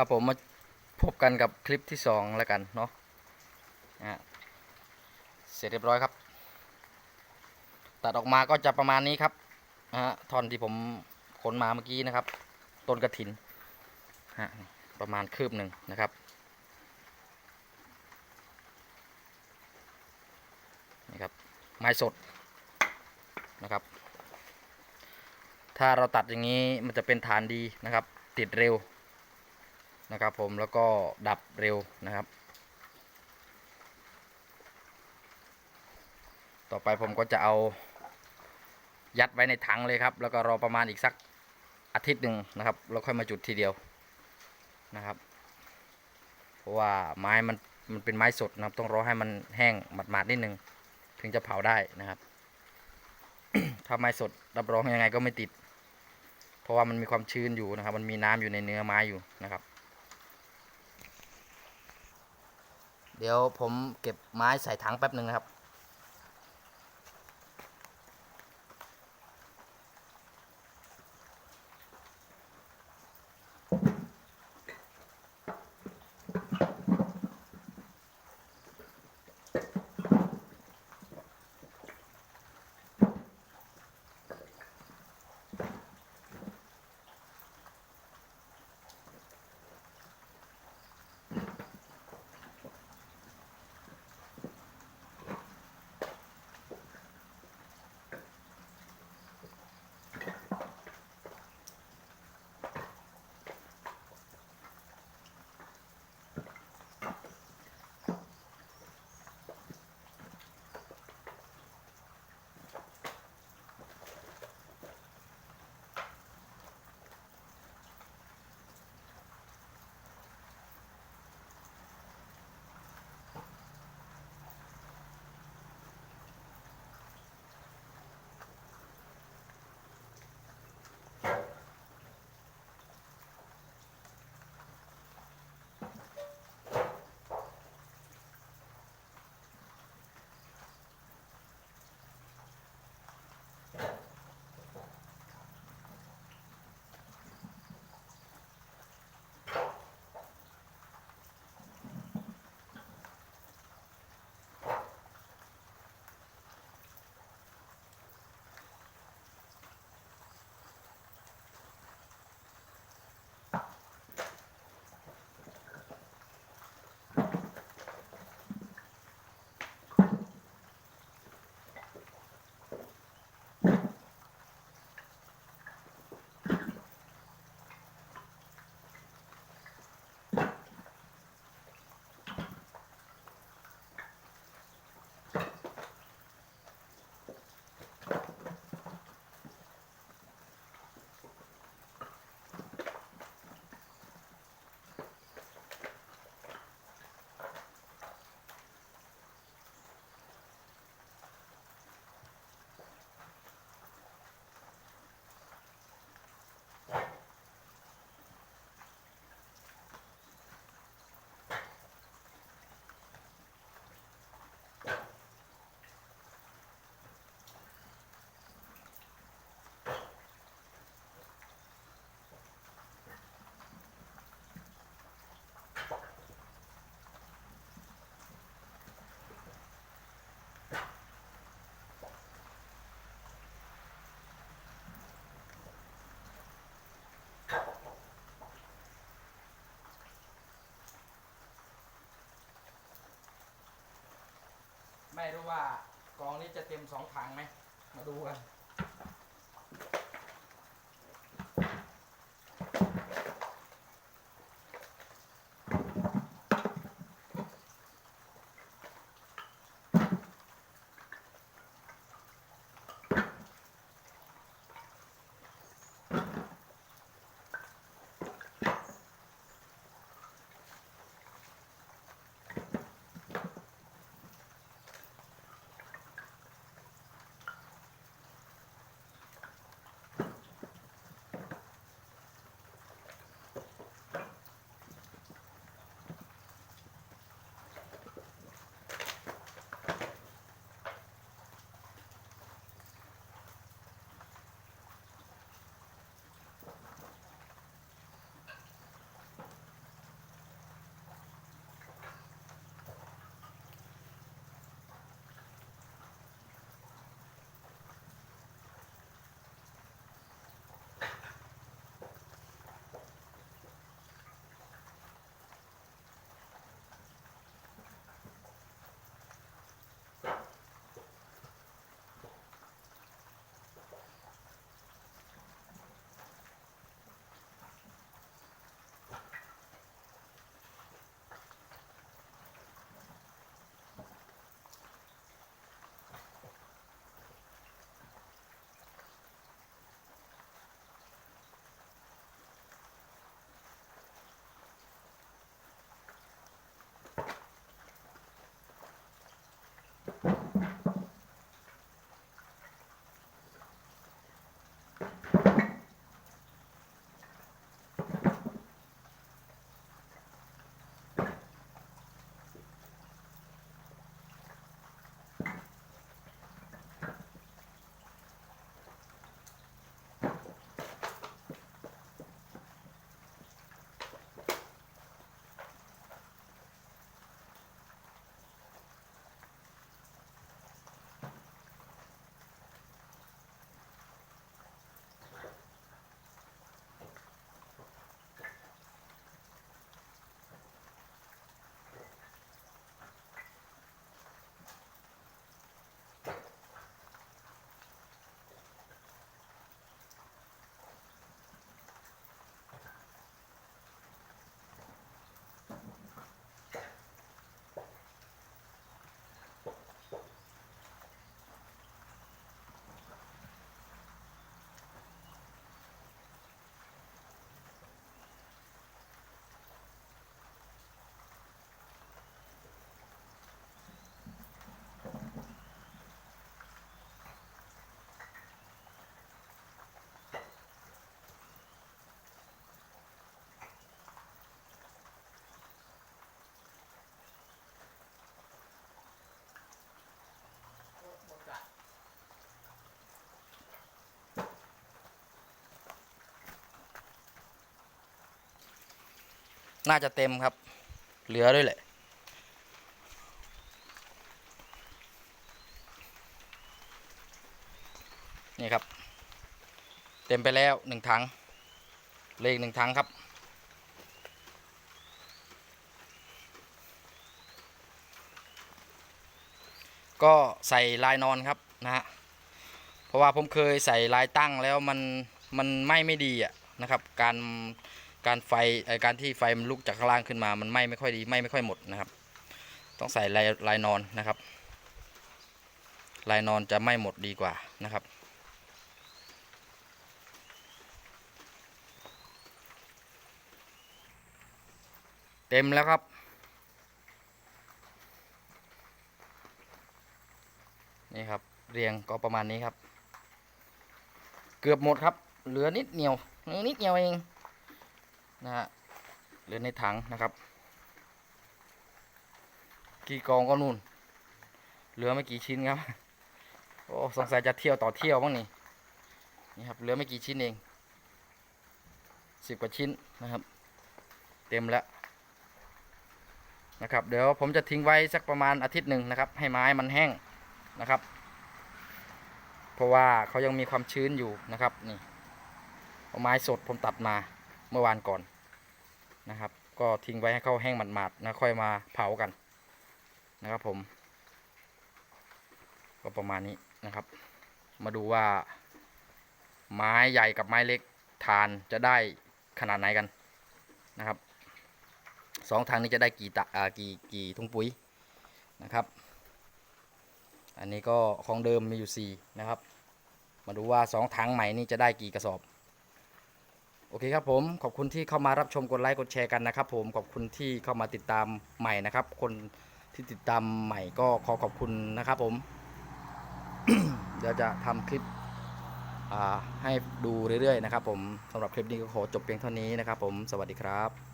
ครับผมมาพบกันกับคลิปที่สองแล้วกันเนาะเสร็จเรียบร้อยครับ ตัดออกมาก็จะประมาณนี้ครับฮะท่อนที่ผมขนมาเมื่อกี้นะครับ ต้นกระถินฮะประมาณคืบหนึ่งนะครับนี่ครับไม้สดนะครับ ถ้าเราตัดอย่างนี้มันจะเป็นฐานดีนะครับ ติดเร็ว นะครับผมแล้วก็ดับเร็วนะครับ ต่อไปผมก็จะเอายัดไว้ในถังเลยครับ แล้วก็รอประมาณอีกสักอาทิตย์หนึ่งนะครับ แล้วค่อยมาจุดทีเดียวนะครับ เพราะว่าไม้มันมันเป็นไม้สดนะครับ ต้องรอให้มันแห้งหมาดๆนิดนึง ถึงจะเผาได้นะครับ ถ้าไม้สดรับรองยังไงก็ไม่ติด เพราะว่ามันมีความชื้นอยู่นะครับ มันมีน้ำอยู่ในเนื้อไม้อยู่นะครับ เดี๋ยวผมเก็บไม้ใส่ถังแป๊บหนึ่งนะครับ ไม่รู้ว่ากองนี้จะเต็มสองถังไหมมาดูกัน น่าจะเต็มครับ เหลือด้วยแหละ นี่ครับ เต็มไปแล้วหนึ่งถังเลขหนึ่งถังครับ ก็ใส่ลายนอนครับนะฮะเพราะว่าผมเคยใส่ลายตั้งแล้วมันมันไหม้ไม่ดีอะนะครับ การ การไฟการที่ไฟมันลุกจากข้างล่างขึ้นมา มันไหม้ไม่ค่อยดีไหม้ไม่ค่อยหมดนะครับ ต้องใส่ลายลายนอนนะครับ ลายนอนจะไหม้หมดดีกว่านะครับเต็มแล้วครับ นี่ครับ เรียงก็ประมาณนี้ครับ เกือบหมดครับ เหลือนิดเดียวนิดเดียวเอง นะฮะเหลือในถังนะครับ กี่กองก็นู่น เหลือไม่กี่ชิ้นครับ โอ้สงสัยจะเที่ยวต่อเที่ยวบ้างนี่นี่ครับเหลือไม่กี่ชิ้นเองสิบกว่าชิ้นนะครับ เต็มแล้วนะครับ เดี๋ยวผมจะทิ้งไว้สักประมาณอาทิตย์หนึ่งนะครับ ให้ไม้มันแห้งนะครับ เพราะว่าเขายังมีความชื้นอยู่นะครับนี่เอาไม้สดผมตัดมา เมื่อวานก่อนนะครับ ก็ทิ้งไว้ให้เขาแห้งหมาดๆนะค่อยมาเผากันนะครับผม ก็ประมาณนี้นะครับ มาดูว่า ไม้ใหญ่กับไม้เล็กทานจะได้ขนาดไหนกันนะครับสองทางนี้จะได้กี่ตะอ่ากี่กี่ถุงปุ๋ยนะครับ อันนี้ก็ของเดิมมีอยู่สี่นะครับ มาดูว่าสองถังใหม่นี่จะได้กี่กระสอบ โอเคครับผมขอบคุณที่เข้ามารับชมกดไลค์กดแชร์กันนะครับ ผมขอบคุณที่เข้ามาติดตามใหม่นะครับ คนที่ติดตามใหม่ก็ขอขอบคุณนะครับ ผมเดี๋ยวจะทำคลิปให้ดูเรื่อยๆนะครับ ผมสำหรับคลิปนี้ก็ขอจบเพียงเท่านี้นะครับ ผมสวัสดีครับ